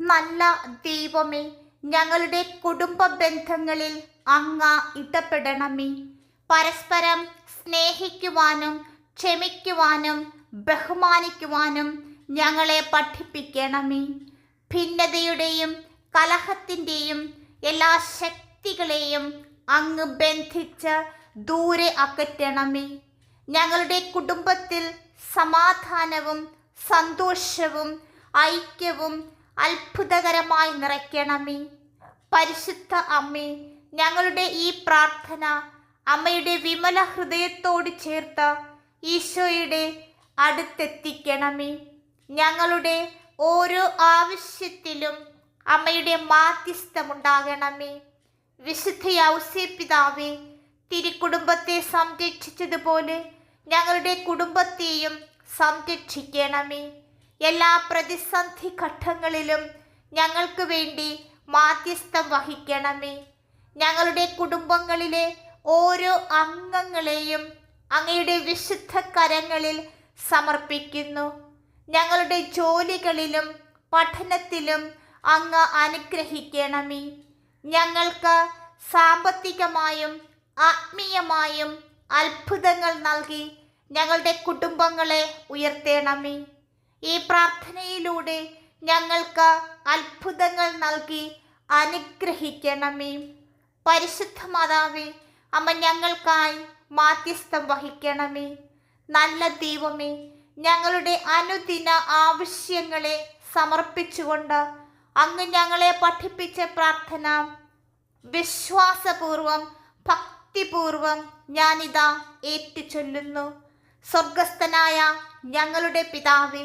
നല്ല ദൈവമേ ഞങ്ങളുടെ കുടുംബ ബന്ധങ്ങളിൽ അങ്ങ ഇടപെടണമേ. പരസ്പരം സ്നേഹിക്കുവാനും ക്ഷമിക്കുവാനും ബഹുമാനിക്കുവാനും ഞങ്ങളെ പഠിപ്പിക്കണമേ. ഭിന്നതയുടെയും കലഹത്തിന്റെയും എല്ലാ ശക്തികളെയും അങ്ങ് ബന്ധിച്ച് ദൂരെ അകറ്റണമേ. ഞങ്ങളുടെ കുടുംബത്തിൽ സമാധാനവും സന്തോഷവും ഐക്യവും അത്ഭുതകരമായി നിറയ്ക്കണമേ. പരിശുദ്ധ അമ്മേ ഞങ്ങളുടെ ഈ പ്രാർത്ഥന അമ്മയുടെ വിമല ഹൃദയത്തോട് ചേർത്ത് ഈശോയുടെ അടുത്തെത്തിക്കണമേ. ഞങ്ങളുടെ ഓരോ ആവശ്യത്തിലും അമ്മയുടെ മാധ്യസ്ഥമുണ്ടാകണമേ. വിശുദ്ധ ഔസ്യപിതാവേ തിരുക്കുടുംബത്തെ സംരക്ഷിച്ചതുപോലെ ഞങ്ങളുടെ കുടുംബത്തെയും സംരക്ഷിക്കണമേ. എല്ലാ പ്രതിസന്ധി ഘട്ടങ്ങളിലും ഞങ്ങൾക്ക് വേണ്ടി മാധ്യസ്ഥം വഹിക്കണമേ. ഞങ്ങളുടെ കുടുംബങ്ങളിലെ ഓരോ അംഗങ്ങളെയും അങ്ങയുടെ വിശുദ്ധ കരങ്ങളിൽ സമർപ്പിക്കുന്നു. ഞങ്ങളുടെ ജോലികളിലും പഠനത്തിലും അങ്ങ് അനുഗ്രഹിക്കണമേ. ഞങ്ങൾക്ക് സാമ്പത്തികമായും ആത്മീയമായും അത്ഭുതങ്ങൾ നൽകി ഞങ്ങളുടെ കുടുംബങ്ങളെ ഉയർത്തേണമേ. ഈ പ്രാർത്ഥനയിലൂടെ ഞങ്ങൾക്ക് അത്ഭുതങ്ങൾ നൽകി അനുഗ്രഹിക്കണമേ. പരിശുദ്ധ മാതാവേ അമ്മ ഞങ്ങൾക്കായി മാധ്യസ്ഥം വഹിക്കണമേ. നല്ല ദൈവമേ ഞങ്ങളുടെ അനുദിന ആവശ്യങ്ങളെ സമർപ്പിച്ചുകൊണ്ട് അങ്ങ് ഞങ്ങളെ പഠിപ്പിച്ച പ്രാർത്ഥന വിശ്വാസപൂർവം ഭക്തിപൂർവം ഞാനിതാ ഏറ്റുചൊല്ലുന്നു. സ്വർഗസ്ഥനായ ഞങ്ങളുടെ പിതാവേ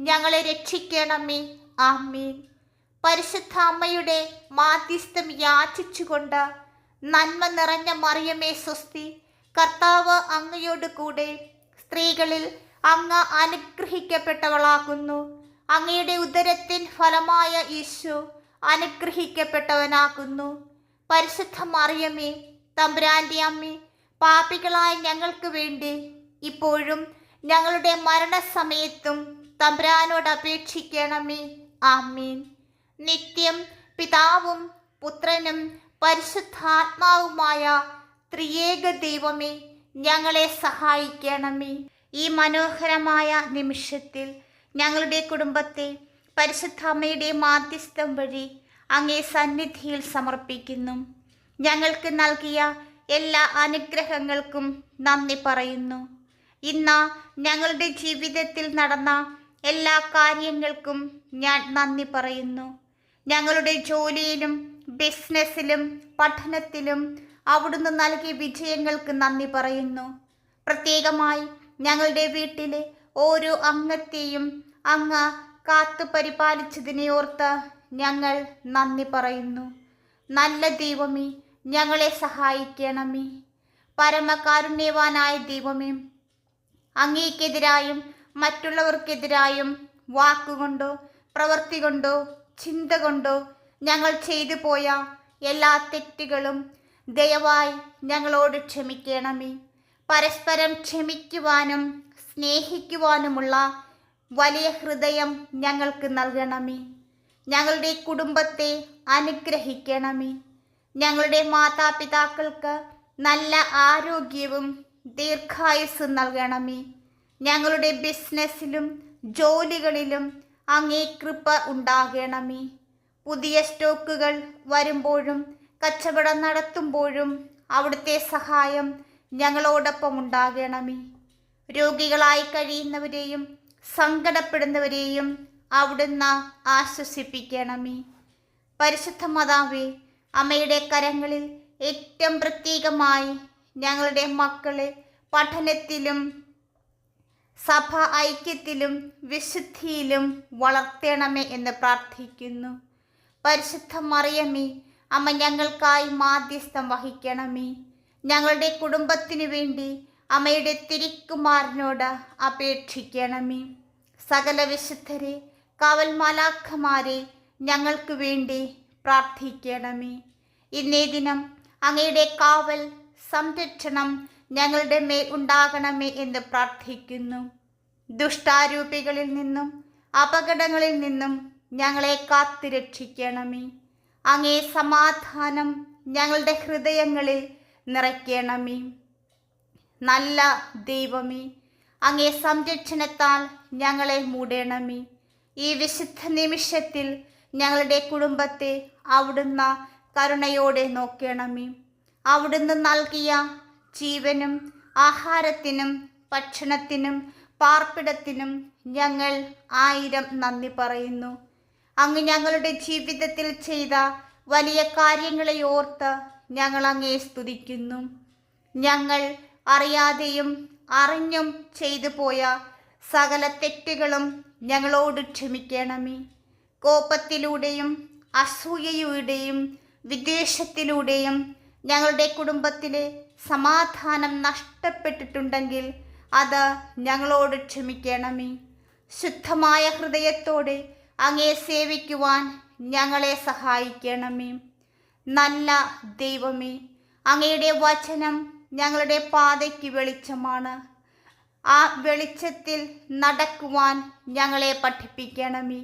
ഞങ്ങളെ രക്ഷിക്കണമേ. ആമീൻ. പരിശുദ്ധ അമ്മയുടെ മാധ്യസ്ഥം യാചിച്ചുകൊണ്ട് നന്മ നിറഞ്ഞ മറിയമേ സ്വസ്തി. കർത്താവ് അങ്ങയോട് കൂടെ സ്ത്രീകളിൽ അങ്ങ് അനുഗ്രഹിക്കപ്പെട്ടവളാകുന്നു. അങ്ങയുടെ ഉദരത്തിൻ ഫലമായ ഈശോ അനുഗ്രഹിക്കപ്പെട്ടവനാകുന്നു. പരിശുദ്ധ മറിയമേ തമ്പുരാന്റെ അമ്മേ പാപികളായ ഞങ്ങൾക്ക് വേണ്ടി ഇപ്പോഴും ഞങ്ങളുടെ മരണസമയത്തും തമ്പുരാനോട് അപേക്ഷിക്കണമേ. ആമീൻ. നിത്യം പിതാവും പുത്രനും പരിശുദ്ധാത്മാവുമായ ത്രിയേക ദൈവമേ ഞങ്ങളെ സഹായിക്കണമേ. ഈ മനോഹരമായ നിമിഷത്തിൽ ഞങ്ങളുടെ കുടുംബത്തെ പരിശുദ്ധ അമ്മയുടെ മാധ്യസ്ഥം വഴി അങ്ങേ സന്നിധിയിൽ സമർപ്പിക്കുന്നു. ഞങ്ങൾക്ക് നൽകിയ എല്ലാ അനുഗ്രഹങ്ങൾക്കും നന്ദി പറയുന്നു. ഇന്ന് ഞങ്ങളുടെ ജീവിതത്തിൽ നടന്ന എല്ലാ കാര്യങ്ങൾക്കും ഞാൻ നന്ദി പറയുന്നു. ഞങ്ങളുടെ ജോലിയിലും ബിസിനസ്സിലും പഠനത്തിലും അവിടുന്ന് നൽകിയ വിജയങ്ങൾക്ക് നന്ദി പറയുന്നു. പ്രത്യേകമായി ഞങ്ങളുടെ വീട്ടിലെ ഓരോ അംഗത്തെയും അങ്ങ് കാത്തു പരിപാലിച്ചതിനെ ഓർത്ത് ഞങ്ങൾ നന്ദി പറയുന്നു. നല്ല ദൈവമേ ഞങ്ങളെ സഹായിക്കണമേ. പരമകാരുണ്യവാനായ ദൈവമേ അങ്ങേക്കെതിരായും മറ്റുള്ളവർക്കെതിരായും വാക്കുകൊണ്ടോ പ്രവൃത്തി കൊണ്ടോ ചിന്ത കൊണ്ടോ ഞങ്ങൾ ചെയ്തു പോയ എല്ലാ തെറ്റുകളും ദയവായി ഞങ്ങളോട് ക്ഷമിക്കണമേ. പരസ്പരം ക്ഷമിക്കുവാനും സ്നേഹിക്കുവാനുമുള്ള വലിയ ഹൃദയം ഞങ്ങൾക്ക് നൽകണമേ. ഞങ്ങളുടെ കുടുംബത്തെ അനുഗ്രഹിക്കണമേ. ഞങ്ങളുടെ മാതാപിതാക്കൾക്ക് നല്ല ആരോഗ്യവും ദീർഘായുസ്സും നൽകണമേ. ഞങ്ങളുടെ ബിസിനസ്സിലും ജോലികളിലും അങ്ങേ കൃപ ഉണ്ടാകണമേ. പുതിയ സ്റ്റോക്കുകൾ വരുമ്പോഴും കച്ചവടം നടത്തുമ്പോഴും അവിടുത്തെ സഹായം ഞങ്ങളോടൊപ്പം ഉണ്ടാകണമേ. രോഗികളായി കഴിയുന്നവരെയും സങ്കടപ്പെടുന്നവരെയും അവിടുന്ന് ആശ്വസിപ്പിക്കണമേ. പരിശുദ്ധ മാതാവേ അമ്മയുടെ കരങ്ങളിൽ ഏറ്റവും പ്രത്യേകമായി ഞങ്ങളുടെ മക്കളെ പഠനത്തിലും സഭ ഐക്യത്തിലും വിശുദ്ധിയിലും വളർത്തണമേ എന്ന് പ്രാർത്ഥിക്കുന്നു. പരിശുദ്ധ മറിയമേ അമ്മ ഞങ്ങൾക്കായി മാധ്യസ്ഥം വഹിക്കണമേ. ഞങ്ങളുടെ കുടുംബത്തിനു വേണ്ടി അമ്മയുടെ തിരിക്കുമാരനോട് അപേക്ഷിക്കണമേ. സകല വിശുദ്ധരെ കാവൽമാലാഖമാരെ ഞങ്ങൾക്ക് വേണ്ടി പ്രാർത്ഥിക്കണമേ. ഇന്നേ ദിനം അങ്ങയുടെ കാവൽ സംരക്ഷണം ഞങ്ങളുടെ മേൽ ഉണ്ടാകണമേ എന്ന് പ്രാർത്ഥിക്കുന്നു. ദുഷ്ടാരൂപികളിൽ നിന്നും അപകടങ്ങളിൽ നിന്നും ഞങ്ങളെ കാത്തുരക്ഷിക്കണമേ അങ്ങേ സമാധാനം ഞങ്ങളുടെ ഹൃദയങ്ങളിൽ നിറയ്ക്കണമേ. നല്ല ദൈവമേ അങ്ങേ സംരക്ഷണത്താൽ ഞങ്ങളെ മൂടണമേ. ഈ വിശുദ്ധ നിമിഷത്തിൽ ഞങ്ങളുടെ കുടുംബത്തെ അവിടുന്ന് കരുണയോടെ നോക്കണമേ. അവിടുന്ന് നൽകിയ ജീവനും ആഹാരത്തിനും ഭക്ഷണത്തിനും പാർപ്പിടത്തിനും ഞങ്ങൾ ആയിരം നന്ദി പറയുന്നു. അങ്ങ് ഞങ്ങളുടെ ജീവിതത്തിൽ ചെയ്ത വലിയ കാര്യങ്ങളെ ഓർത്ത് ഞങ്ങൾ അങ്ങേ സ്തുതിക്കുന്നു. ഞങ്ങൾ അറിയാതെയും അറിഞ്ഞും ചെയ്തു പോയ സകല തെറ്റുകളും ഞങ്ങളോട് ക്ഷമിക്കണമേ. കോപത്തിലൂടെയും അസൂയയുടെയും വിദ്വേഷത്തിലൂടെയും ഞങ്ങളുടെ കുടുംബത്തിലെ സമാധാനം നഷ്ടപ്പെട്ടിട്ടുണ്ടെങ്കിൽ അത് ഞങ്ങളോട് ക്ഷമിക്കണമേ. ശുദ്ധമായ ഹൃദയത്തോടെ അങ്ങേ സേവിക്കുവാൻ ഞങ്ങളെ സഹായിക്കണമേ. നല്ല ദൈവമേ അങ്ങയുടെ വചനം ഞങ്ങളുടെ പാതയ്ക്ക് വെളിച്ചമാണ്. ആ വെളിച്ചത്തിൽ നടക്കുവാൻ ഞങ്ങളെ പഠിപ്പിക്കണമേ.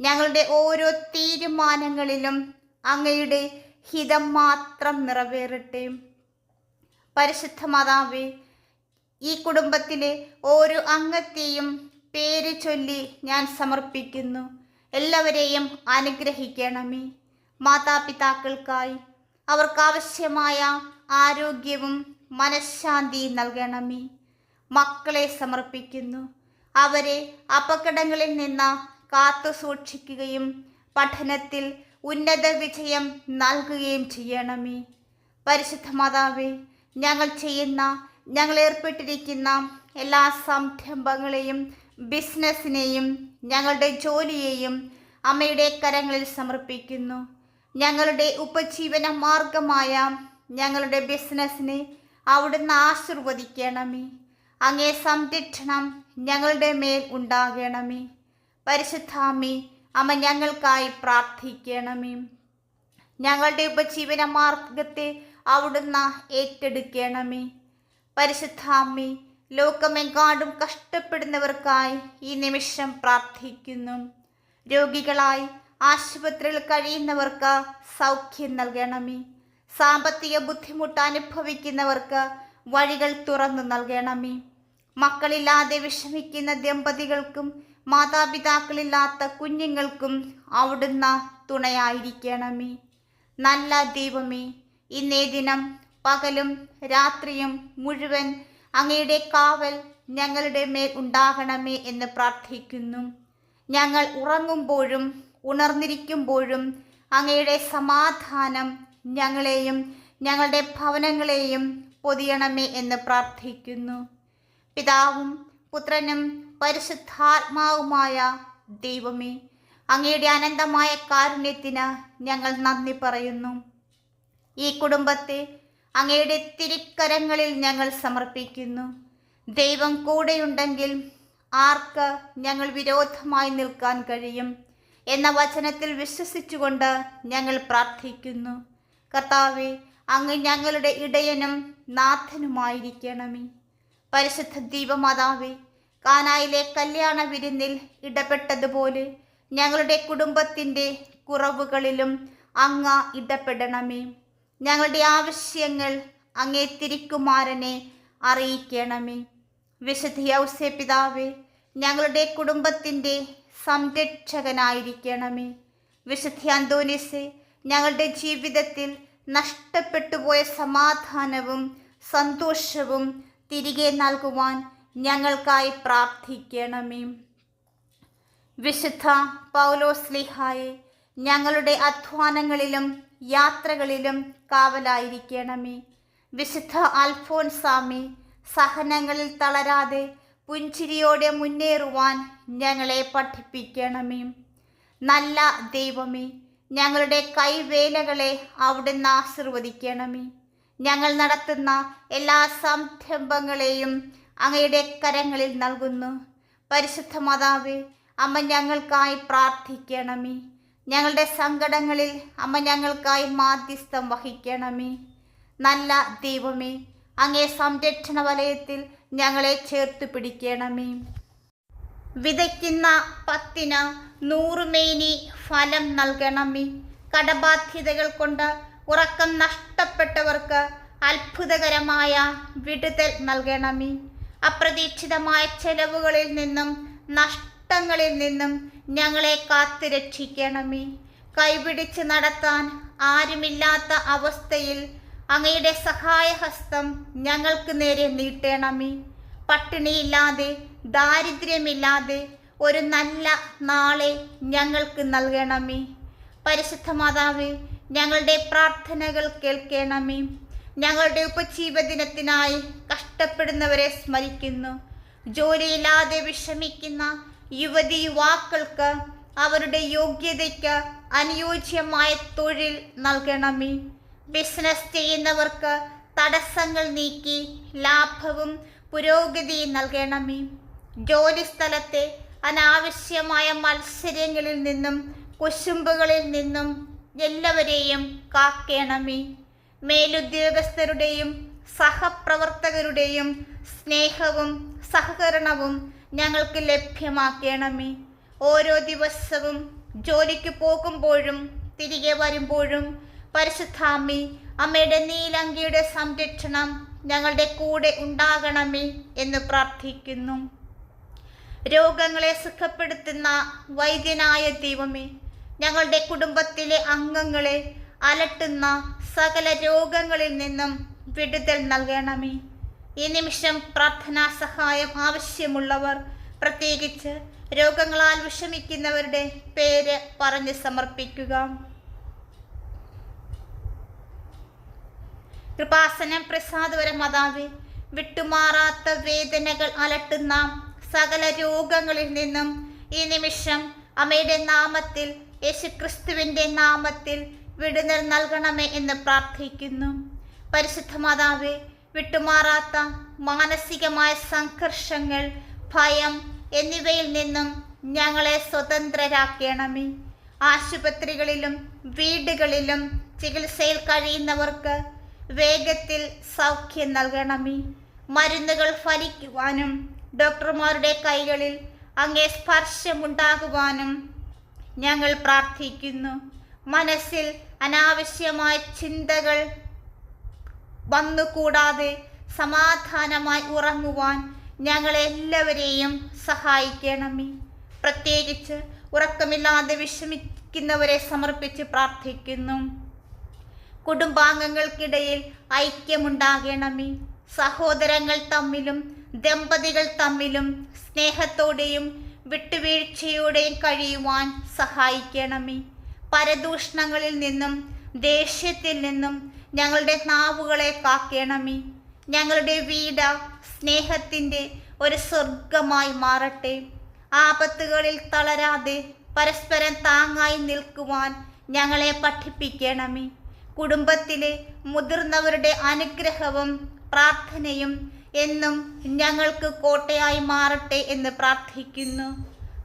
ഞങ്ങളുടെ ഓരോ തീരുമാനങ്ങളിലും അങ്ങയുടെ ഹിതം മാത്രം നിറവേറട്ടെ. പരിശുദ്ധ മാതാവേ ഈ കുടുംബത്തിലെ ഓരോ അംഗത്തെയും പേര് ചൊല്ലി ഞാൻ സമർപ്പിക്കുന്നു. എല്ലാവരെയും അനുഗ്രഹിക്കണമേ. മാതാപിതാക്കൾക്കായി അവർക്കാവശ്യമായ ആരോഗ്യവും മനഃശാന്തിയും നൽകണമേ. മക്കളെ സമർപ്പിക്കുന്നു. അവരെ അപകടങ്ങളിൽ നിന്ന് കാത്തു സൂക്ഷിക്കുകയും പഠനത്തിൽ ഉന്നത വിജയം നൽകുകയും ചെയ്യണമേ. പരിശുദ്ധ മാതാവേ ഞങ്ങൾ ചെയ്യുന്ന ഞങ്ങൾ ഏർപ്പെട്ടിരിക്കുന്ന എല്ലാ സംരംഭങ്ങളെയും ബിസിനസ്സിനെയും ഞങ്ങളുടെ ജോലിയെയും അമ്മയുടെ കരങ്ങളിൽ സമർപ്പിക്കുന്നു. ഞങ്ങളുടെ ഉപജീവന മാർഗമായ ഞങ്ങളുടെ ബിസിനസ്സിനെ അവിടുന്ന് ആശീർവദിക്കണമേ. അങ്ങേ സംരക്ഷണം ഞങ്ങളുടെ മേൽ ഉണ്ടാകണമേ. പരിശുദ്ധാമി അമ്മ ഞങ്ങൾക്കായി പ്രാർത്ഥിക്കണമേ. ഞങ്ങളുടെ ഉപജീവന മാർഗത്തെ അവിടുന്ന് ഏറ്റെടുക്കണമേ. പരിശുദ്ധാമ്മി ലോകമെങ്ങാടും കഷ്ടപ്പെടുന്നവർക്കായി ഈ നിമിഷം പ്രാർത്ഥിക്കുന്നു. രോഗികളായി ആശുപത്രിയിൽ കഴിയുന്നവർക്ക് സൗഖ്യം നൽകണമേ. സാമ്പത്തിക ബുദ്ധിമുട്ട് അനുഭവിക്കുന്നവർക്ക് വഴികൾ തുറന്നു നൽകണമേ. മക്കളില്ലാതെ വിഷമിക്കുന്ന ദമ്പതികൾക്കും മാതാപിതാക്കളില്ലാത്ത കുഞ്ഞുങ്ങൾക്കും അവിടുന്ന് തുണയായിരിക്കണമേ. നല്ല ദൈവമേ ഇന്നേ ദിനം പകലും രാത്രിയും മുഴുവൻ അങ്ങയുടെ കാവൽ ഞങ്ങളുടെ മേൽ ഉണ്ടാകണമേ എന്ന് പ്രാർത്ഥിക്കുന്നു. ഞങ്ങൾ ഉറങ്ങുമ്പോഴും ഉണർന്നിരിക്കുമ്പോഴും അങ്ങയുടെ സമാധാനം ഞങ്ങളെയും ഞങ്ങളുടെ ഭവനങ്ങളെയും പൊതിയണമേ എന്ന് പ്രാർത്ഥിക്കുന്നു. പിതാവും പുത്രനും പരിശുദ്ധാത്മാവുമായ ദൈവമേ അങ്ങയുടെ അനന്തമായ കാരുണ്യത്തിന് ഞങ്ങൾ നന്ദി പറയുന്നു. ഈ കുടുംബത്തെ അങ്ങയുടെ തിരിക്കരങ്ങളിൽ ഞങ്ങൾ സമർപ്പിക്കുന്നു. ദൈവം കൂടെയുണ്ടെങ്കിൽ ആർക്ക് ഞങ്ങൾ വിരോധമായി നിൽക്കാൻ കഴിയും എന്ന വചനത്തിൽ വിശ്വസിച്ചുകൊണ്ട് ഞങ്ങൾ പ്രാർത്ഥിക്കുന്നു. കർത്താവെ അങ്ങ് ഞങ്ങളുടെ ഇടയനും നാഥനുമായിരിക്കണമേ. പരിശുദ്ധ ദീപമാതാവെ കാനായിലെ കല്യാണ വിരുന്നിൽ ഇടപെട്ടതുപോലെ ഞങ്ങളുടെ കുടുംബത്തിന്റെ കുറവുകളിലും അങ്ങ ഇടപെടണമേ. ഞങ്ങളുടെ ആവശ്യങ്ങൾ അങ്ങേ തിരിക്കുമാരനെ അറിയിക്കണമേ. വിശുദ്ധ പിതാവേ ഞങ്ങളുടെ കുടുംബത്തിന്റെ സംരക്ഷകനായിരിക്കണമേ. വിശുദ്ധ അന്തോനിസെ ഞങ്ങളുടെ ജീവിതത്തിൽ നഷ്ടപ്പെട്ടുപോയ സമാധാനവും സന്തോഷവും തിരികെ നൽകുവാൻ ഞങ്ങൾക്കായി പ്രാർത്ഥിക്കണമേ. വിശുദ്ധ പൗലോസ്ലിഹായെ ഞങ്ങളുടെ അധ്വാനങ്ങളിലും യാത്രകളിലും കാവലായിരിക്കണമേ. വിശുദ്ധ അൽഫോൻസാമി സഹനങ്ങളിൽ തളരാതെ പുഞ്ചിരിയോടെ മുന്നേറുവാൻ ഞങ്ങളെ പഠിപ്പിക്കണമേ. നല്ല ദൈവമേ ഞങ്ങളുടെ കൈവേലകളെ അവിടുന്ന് ആശീർവദിക്കണമേ. ഞങ്ങൾ നടത്തുന്ന എല്ലാ സംരംഭങ്ങളെയും അങ്ങയുടെ കരങ്ങളിൽ നൽകുന്നു. പരിശുദ്ധ മാതാവേ അമ്മ ഞങ്ങൾക്കായി പ്രാർത്ഥിക്കണമേ. ഞങ്ങളുടെ സങ്കടങ്ങളിൽ അമ്മ ഞങ്ങൾക്കായി മാധ്യസ്ഥം വഹിക്കണമേ. നല്ല ദൈവമേ അങ്ങേ സംരക്ഷണ വലയത്തിൽ ഞങ്ങളെ ചേർത്ത് പിടിക്കണമേ. വിതയ്ക്കുന്ന പത്തിന് നൂറുമേനി ഫലം നൽകണമേ. കടബാധ്യതകൾ കൊണ്ട് ഉറക്കം നഷ്ടപ്പെട്ടവർക്ക് അത്ഭുതകരമായ വിടുതൽ നൽകണമേ. അപ്രതീക്ഷിതമായ ചെലവുകളിൽ നിന്നും നഷ്ടങ്ങളിൽ നിന്നും ഞങ്ങളെ കാത്തുരക്ഷിക്കണമേ. കൈപിടിച്ച് നടത്താൻ ആരുമില്ലാത്ത അവസ്ഥയിൽ അങ്ങയുടെ സഹായഹസ്തം ഞങ്ങൾക്ക് നേരെ നീട്ടണമേ. പട്ടിണിയില്ലാതെ ദാരിദ്ര്യമില്ലാതെ ഒരു നല്ല നാളെ ഞങ്ങൾക്ക് നൽകണമേ. പരിശുദ്ധ മാതാവേ ഞങ്ങളുടെ പ്രാർത്ഥനകൾ കേൾക്കണമേ. ഞങ്ങളുടെ ഉപജീവദിനത്തിനായി കഷ്ടപ്പെടുന്നവരെ സ്മരിക്കുന്നു. ജോലിയില്ലാതെ വിഷമിക്കുന്ന യുവതി യുവാക്കൾക്ക് അവരുടെ യോഗ്യതയ്ക്ക് അനുയോജ്യമായ തൊഴിൽ നൽകണമേ. ബിസിനസ് ചെയ്യുന്നവർക്ക് തടസ്സങ്ങൾ നീക്കി ലാഭവും പുരോഗതിയും നൽകണമേ. ജോലിസ്ഥലത്തെ അനാവശ്യമായ മത്സരങ്ങളിൽ നിന്നും കുശുമ്പുകളിൽ നിന്നും എല്ലാവരെയും കാക്കണമേ. മേലുദ്യോഗസ്ഥരുടെയും സഹപ്രവർത്തകരുടെയും സ്നേഹവും സഹകരണവും ഞങ്ങൾക്ക് ലഭ്യമാക്കണമേ. ഓരോ ദിവസവും ജോലിക്ക് പോകുമ്പോഴും തിരികെ വരുമ്പോഴും പരിശുദ്ധാമ്മി അമ്മയുടെ നീലങ്കിയുടെ സംരക്ഷണം ഞങ്ങളുടെ കൂടെ ഉണ്ടാകണമേ എന്ന് പ്രാർത്ഥിക്കുന്നു. രോഗങ്ങളെ സുഖപ്പെടുത്തുന്ന വൈദ്യനായ ദൈവമേ ഞങ്ങളുടെ കുടുംബത്തിലെ അംഗങ്ങളെ അലട്ടുന്ന സകല രോഗങ്ങളിൽ നിന്നും വിടുതൽ നൽകണമേ. ഈ നിമിഷം പ്രാർത്ഥനാ സഹായം ആവശ്യമുള്ളവർ പ്രത്യേകിച്ച് രോഗങ്ങളാൽ വിഷമിക്കുന്നവരുടെ പേര് പറഞ്ഞ് സമർപ്പിക്കുക. കൃപാസനം പ്രസാദവര മാതാവേ വിട്ടുമാറാത്ത വേദനകൾ അലട്ടുന്ന സകല രോഗങ്ങളിൽ നിന്നും ഈ നിമിഷം അമ്മയുടെ നാമത്തിൽ യേശുക്രിസ്തുവിന്റെ നാമത്തിൽ വിടുതൽ നൽകണമേ എന്ന് പ്രാർത്ഥിക്കുന്നു. പരിശുദ്ധ മാതാവേ വിട്ടുമാറാത്ത മാനസികമായ സംഘർഷങ്ങൾ ഭയം എന്നിവയിൽ നിന്നും ഞങ്ങളെ സ്വതന്ത്രരാക്കണമേ. ആശുപത്രികളിലും വീടുകളിലും ചികിത്സയിൽ കഴിയുന്നവർക്ക് വേഗത്തിൽ സൗഖ്യം നൽകണമേ. മരുന്നുകൾ ഫലിക്കുവാനും ഡോക്ടർമാരുടെ കൈകളിൽ അങ്ങേ സ്പർശമുണ്ടാകുവാനും ഞങ്ങൾ പ്രാർത്ഥിക്കുന്നു. മനസ്സിൽ അനാവശ്യമായ ചിന്തകൾ വന്നുകൂടാതെ സമാധാനമായി ഉറങ്ങുവാൻ ഞങ്ങളെല്ലാവരെയും സഹായിക്കണമേ. പ്രത്യേകിച്ച് ഉറക്കമില്ലാതെ വിഷമിക്കുന്നവരെ സമർപ്പിച്ച് പ്രാർത്ഥിക്കുന്നു. കുടുംബാംഗങ്ങൾക്കിടയിൽ ഐക്യമുണ്ടാകണമേ. സഹോദരങ്ങൾ തമ്മിലും ദമ്പതികൾ തമ്മിലും സ്നേഹത്തോടെയും വിട്ടുവീഴ്ചയോടെയും കഴിയുവാൻ സഹായിക്കണമേ. പരദൂഷണങ്ങളിൽ നിന്നും ദേഷ്യത്തിൽ നിന്നും ഞങ്ങളുടെ നാവുകളെ കാക്കണമേ. ഞങ്ങളുടെ വീട് സ്നേഹത്തിന്റെ ഒരു സ്വർഗമായി മാറട്ടെ. ആപത്തുകളിൽ തളരാതെ പരസ്പരം താങ്ങായി നിൽക്കുവാൻ ഞങ്ങളെ പഠിപ്പിക്കണമേ. കുടുംബത്തിലെ മുതിർന്നവരുടെ അനുഗ്രഹവും പ്രാർത്ഥനയും എന്നും ഞങ്ങൾക്ക് കോട്ടയായി മാറട്ടെ എന്ന് പ്രാർത്ഥിക്കുന്നു.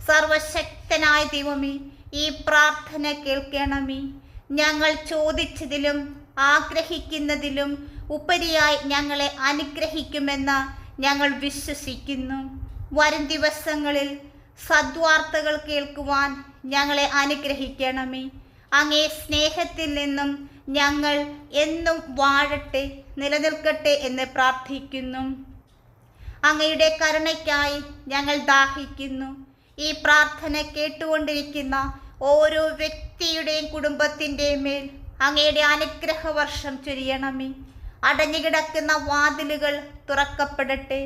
സർവശക്തനായ ദൈവമേ ഈ പ്രാർത്ഥന കേൾക്കണമേ. ഞങ്ങൾ ചോദിച്ചതിലും ആഗ്രഹിക്കുന്നതിലും ഉപരിയായി ഞങ്ങളെ അനുഗ്രഹിക്കുമെന്ന് ഞങ്ങൾ വിശ്വസിക്കുന്നു. വരും ദിവസങ്ങളിൽ സദ്വാർത്തകൾ കേൾക്കുവാൻ ഞങ്ങളെ അനുഗ്രഹിക്കണമേ. അങ്ങേ സ്നേഹത്തിൽ നിന്നും ഞങ്ങൾ എന്നും വാഴട്ടെ നിലനിൽക്കട്ടെ എന്ന് പ്രാർത്ഥിക്കുന്നു. അങ്ങയുടെ കരുണയ്ക്കായി ഞങ്ങൾ ദാഹിക്കുന്നു. ഈ പ്രാർത്ഥന കേട്ടുകൊണ്ടിരിക്കുന്ന ഓരോ വ്യക്തിയുടെയും കുടുംബത്തിന്റെയും മേൽ അങ്ങയുടെ അനുഗ്രഹ വർഷം ചൊരിയണമേ അടഞ്ഞുകിടക്കുന്ന വാതിലുകൾ തുറക്കപ്പെടട്ടെ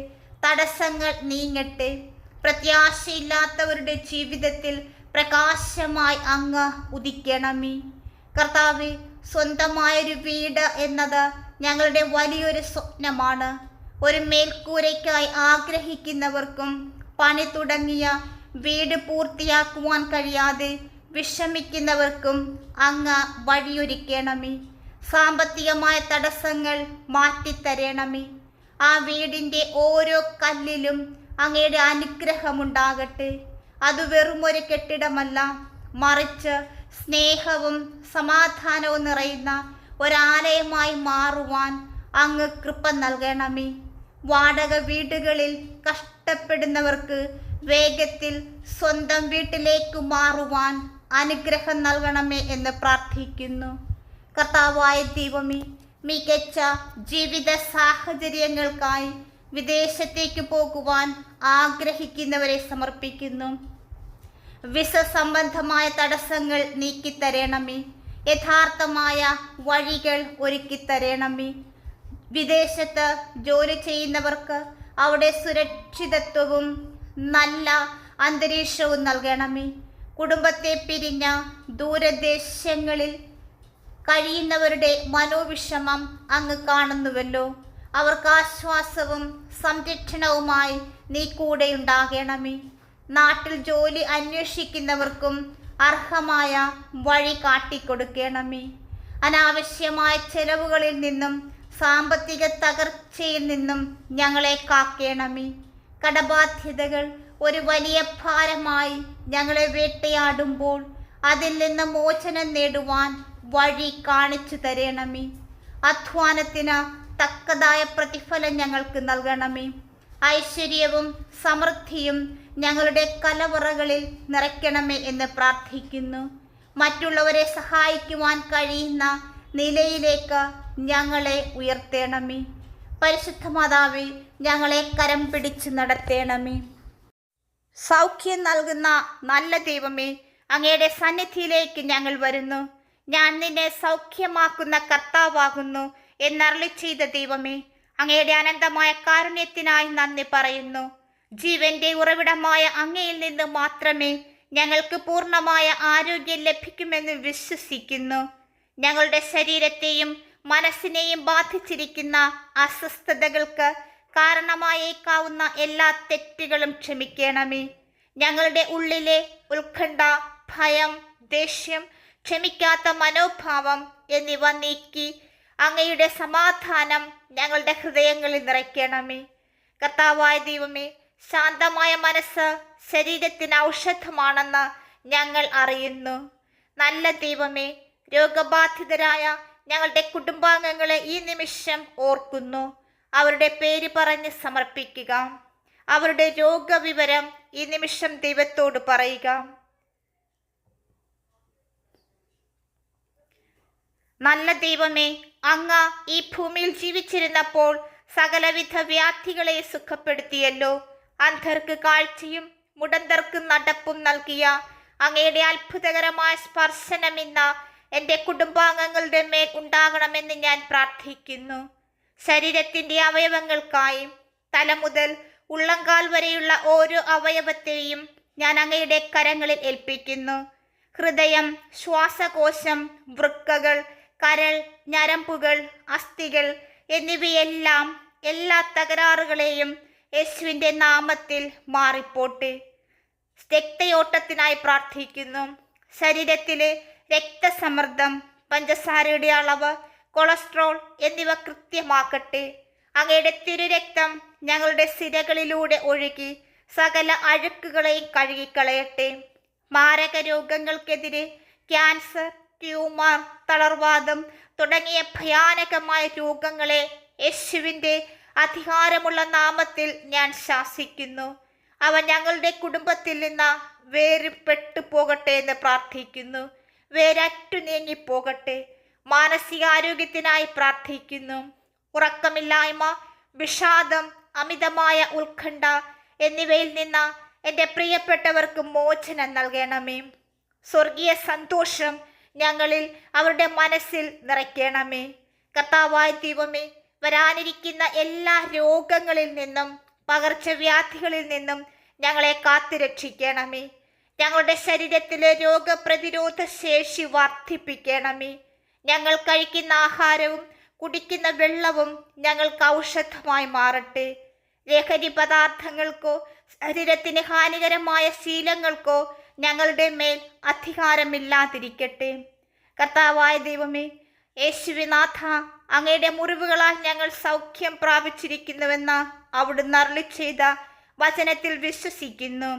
തടസ്സങ്ങൾ നീങ്ങട്ടെ. പ്രത്യാശയില്ലാത്തവരുടെ ജീവിതത്തിൽ പ്രകാശമായി അങ്ങ് ഉദിക്കണമേ. കർത്താവ് സ്വന്തമായൊരു വീട് എന്നത് ഞങ്ങളുടെ വലിയൊരു സ്വപ്നമാണ്. ഒരു മേൽക്കൂരയ്ക്കായി ആഗ്രഹിക്കുന്നവർക്കും പണി തുടങ്ങിയ വീട് പൂർത്തിയാക്കുവാൻ കഴിയാതെ വിഷമിക്കുന്നവർക്കും അങ്ങ് വഴിയൊരുക്കണമേ. സാമ്പത്തികമായ തടസ്സങ്ങൾ മാറ്റിത്തരണമേ. ആ വീടിന്റെ ഓരോ കല്ലിലും അങ്ങയുടെ അനുഗ്രഹമുണ്ടാകട്ടെ. അത് വെറുമൊരു കെട്ടിടമല്ല മറിച്ച് സ്നേഹവും സമാധാനവും നിറയുന്ന ഒരാലയമായി മാറുവാൻ അങ്ങ് കൃപ നൽകണമേ. വാടക വീടുകളിൽ കഷ്ടപ്പെടുന്നവർക്ക് വേഗത്തിൽ സ്വന്തം വീട്ടിലേക്ക് മാറുവാൻ അനുഗ്രഹം നൽകണമേ എന്ന് പ്രാർത്ഥിക്കുന്നു. കർത്താവായ ദൈവമേ മികച്ച ജീവിത സാഹചര്യങ്ങൾക്കായി വിദേശത്തേക്ക് പോകുവാൻ ആഗ്രഹിക്കുന്നവരെ സമർപ്പിക്കുന്നു. വിസ സംബന്ധമായ തടസ്സങ്ങൾ നീക്കിത്തരണമേ. യഥാർത്ഥമായ വഴികൾ ഒരുക്കിത്തരണമേ. വിദേശത്ത് ജോലി ചെയ്യുന്നവർക്ക് അവിടെ സുരക്ഷിതത്വവും നല്ല അന്തരീക്ഷവും നൽകണമേ. കുടുംബത്തെ പിരിഞ്ഞ ദൂരദേശങ്ങളിൽ കഴിയുന്നവരുടെ മനോവിഷമം അങ്ങ് കാണുന്നുവല്ലോ. അവർക്ക് ആശ്വാസവും സംരക്ഷണവുമായി നീ കൂടെ ഉണ്ടാകണമേ നാട്ടിൽ ജോലി അന്വേഷിക്കുന്നവർക്കും അർഹമായ വഴി കാട്ടിക്കൊടുക്കണമേ. അനാവശ്യമായ ചെലവുകളിൽ നിന്നും സാമ്പത്തിക തകർച്ചയിൽ നിന്നും ഞങ്ങളെ കാക്കണമേ. കടബാധ്യതകൾ ഒരു വലിയ ഭാരമായി ഞങ്ങളെ വേട്ടയാടുമ്പോൾ അതിൽ നിന്ന് മോചനം നേടുവാൻ വഴി കാണിച്ചു തരണമേ. അധ്വാനത്തിന് തക്കതായ പ്രതിഫലം ഞങ്ങൾക്ക് നൽകണമേ. ഐശ്വര്യവും സമൃദ്ധിയും ഞങ്ങളുടെ കലവറകളിൽ നിറയ്ക്കണമേ എന്ന് പ്രാർത്ഥിക്കുന്നു. മറ്റുള്ളവരെ സഹായിക്കുവാൻ കഴിയുന്ന നിലയിലേക്ക് ഞങ്ങളെ ഉയർത്തേണമേ. പരിശുദ്ധ മാതാവേ ഞങ്ങളെ കരം പിടിച്ച് നടത്തേണമേ. സൗഖ്യം നൽകുന്ന നല്ല ദൈവമേ അങ്ങയുടെ സന്നിധിയിലേക്ക് ഞങ്ങൾ വരുന്നു. ഞാൻ നിന്നെ സൗഖ്യമാക്കുന്ന കർത്താവാകുന്നു എന്നരളി ചെയ്ത ദൈവമേ അങ്ങയുടെ അനന്തമായ കാരുണ്യത്തിനായി നന്ദി പറയുന്നു. ജീവന്റെ ഉറവിടമായ അങ്ങയിൽ നിന്ന് മാത്രമേ ഞങ്ങൾക്ക് പൂർണമായ ആരോഗ്യം ലഭിക്കുമെന്ന് വിശ്വസിക്കുന്നു. ഞങ്ങളുടെ ശരീരത്തെയും മനസ്സിനെയും ബാധിച്ചിരിക്കുന്ന അസ്വസ്ഥതകൾക്ക് കാരണമായേക്കാവുന്ന എല്ലാ തെറ്റുകളും ക്ഷമിക്കണമേ. ഞങ്ങളുടെ ഉള്ളിലെ ഉത്കണ്ഠ ഭയം ദേഷ്യം ക്ഷമിക്കാത്ത മനോഭാവം എന്നിവ നീക്കി അങ്ങയുടെ സമാധാനം ഞങ്ങളുടെ ഹൃദയങ്ങളിൽ നിറയ്ക്കണമേ. കർത്താവായ ദൈവമേ ശാന്തമായ മനസ്സ് ശരീരത്തിന് ഔഷധമാണെന്ന് ഞങ്ങൾ അറിയുന്നു. നല്ല ദൈവമേ രോഗബാധിതരായ ഞങ്ങളുടെ കുടുംബാംഗങ്ങളെ ഈ നിമിഷം ഓർക്കുന്നു. അവരുടെ പേര് പറഞ്ഞ് സമർപ്പിക്കുക. അവരുടെ രോഗവിവരം ഈ നിമിഷം ദൈവത്തോട് പറയുക. നല്ല ദൈവമേ അങ്ങ ഈ ഭൂമിയിൽ ജീവിച്ചിരുന്നപ്പോൾ സകലവിധ വ്യാധികളെ സുഖപ്പെടുത്തിയല്ലോ. അന്ധർക്ക് കാഴ്ചയും മുടന്തർക്ക് നടപ്പും നൽകിയ അങ്ങയുടെ അത്ഭുതകരമായ സ്പർശനം എന്റെ കുടുംബാംഗങ്ങളുടെ മേൽ ഉണ്ടാകണമെന്ന് ഞാൻ പ്രാർത്ഥിക്കുന്നു. ശരീരത്തിന്റെ അവയവങ്ങൾക്കായി തല മുതൽ ഉള്ളങ്കാൽ വരെയുള്ള ഓരോ അവയവത്തെയും ഞാൻ അങ്ങയുടെ കരങ്ങളിൽ ഏൽപ്പിക്കുന്നു. ഹൃദയം ശ്വാസകോശം വൃക്കകൾ കരൾ ഞരമ്പുകൾ അസ്ഥികൾ എന്നിവയെല്ലാം എല്ലാ തകരാറുകളെയും യേശുവിന്റെ നാമത്തിൽ മാറിപ്പോട്ടെ. രക്തയോട്ടത്തിനായി പ്രാർത്ഥിക്കുന്നു. ശരീരത്തിലെ രക്തസമ്മർദ്ദം പഞ്ചസാരയുടെ അളവ് കൊളസ്ട്രോൾ എന്നിവ കൃത്യമാക്കട്ടെ. അങ്ങയുടെ തിരുരക്തം ഞങ്ങളുടെ സിരകളിലൂടെ ഒഴുകി സകല അഴുക്കുകളെയും കഴുകിക്കളയട്ടെ. മാരക രോഗങ്ങൾക്കെതിരെ ക്യാൻസർ ട്യൂമർ തളർവാദം തുടങ്ങിയ ഭയാനകമായ രോഗങ്ങളെ യേശുവിന്റെ അധികാരമുള്ള നാമത്തിൽ ഞാൻ ശാസിക്കുന്നു. അവ ഞങ്ങളുടെ കുടുംബത്തിൽ നിന്ന് വേറിപ്പെട്ടു പോകട്ടെ എന്ന് പ്രാർത്ഥിക്കുന്നു. വേരറ്റു നീങ്ങിപ്പോകട്ടെ. മാനസികാരോഗ്യത്തിനായി പ്രാർത്ഥിക്കുന്നു. ഉറക്കമില്ലായ്മ വിഷാദം അമിതമായ ഉത്കണ്ഠ എന്നിവയിൽ നിന്ന് എന്റെ പ്രിയപ്പെട്ടവർക്ക് മോചനം നൽകണമേ. സ്വർഗീയ സന്തോഷം ഞങ്ങളിൽ അവരുടെ മനസ്സിൽ നിറയ്ക്കണമേ. കർത്താവായ ദൈവമേ വരാനിരിക്കുന്ന എല്ലാ രോഗങ്ങളിൽ നിന്നും പകർച്ചവ്യാധികളിൽ നിന്നും ഞങ്ങളെ കാത്തുരക്ഷിക്കണമേ. ഞങ്ങളുടെ ശരീരത്തിലെ രോഗപ്രതിരോധ ശേഷി വർദ്ധിപ്പിക്കണമേ. ഞങ്ങൾ കഴിക്കുന്ന ആഹാരവും കുടിക്കുന്ന വെള്ളവും ഞങ്ങൾക്ക് ഔഷധമായി മാറട്ടെ. ലഹരി പദാർത്ഥങ്ങൾക്കോ ശരീരത്തിന് ഹാനികരമായ ശീലങ്ങൾക്കോ ഞങ്ങളുടെ മേൽ അധികാരമില്ലാതിരിക്കട്ടെ. കർത്താവായ ദൈവമേ യേശുവിനാഥ അങ്ങയുടെ മുറിവുകളാൽ ഞങ്ങൾ സൗഖ്യം പ്രാപിച്ചിരിക്കുന്നുവെന്ന അവിടുന്ന് അരുളി ചെയ്ത വചനത്തിൽ വിശ്വസിക്കുന്നു.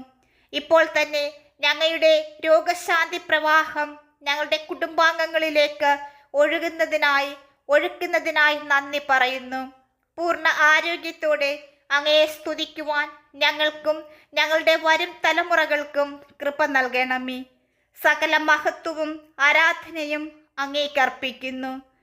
ഇപ്പോൾ തന്നെ ഞങ്ങളുടെ രോഗശാന്തി പ്രവാഹം ഞങ്ങളുടെ കുടുംബാംഗങ്ങളിലേക്ക് ഒഴുകുന്നതിനായി ഒഴുക്കുന്നതിനായി നന്ദി പറയുന്നു. പൂർണ ആരോഗ്യത്തോടെ അങ്ങയെ സ്തുതിക്കുവാൻ ഞങ്ങൾക്കും ഞങ്ങളുടെ വരും തലമുറകൾക്കും കൃപ നൽകണമേ. സകല മഹത്വവും ആരാധനയും അങ്ങേക്കർപ്പിക്കുന്നു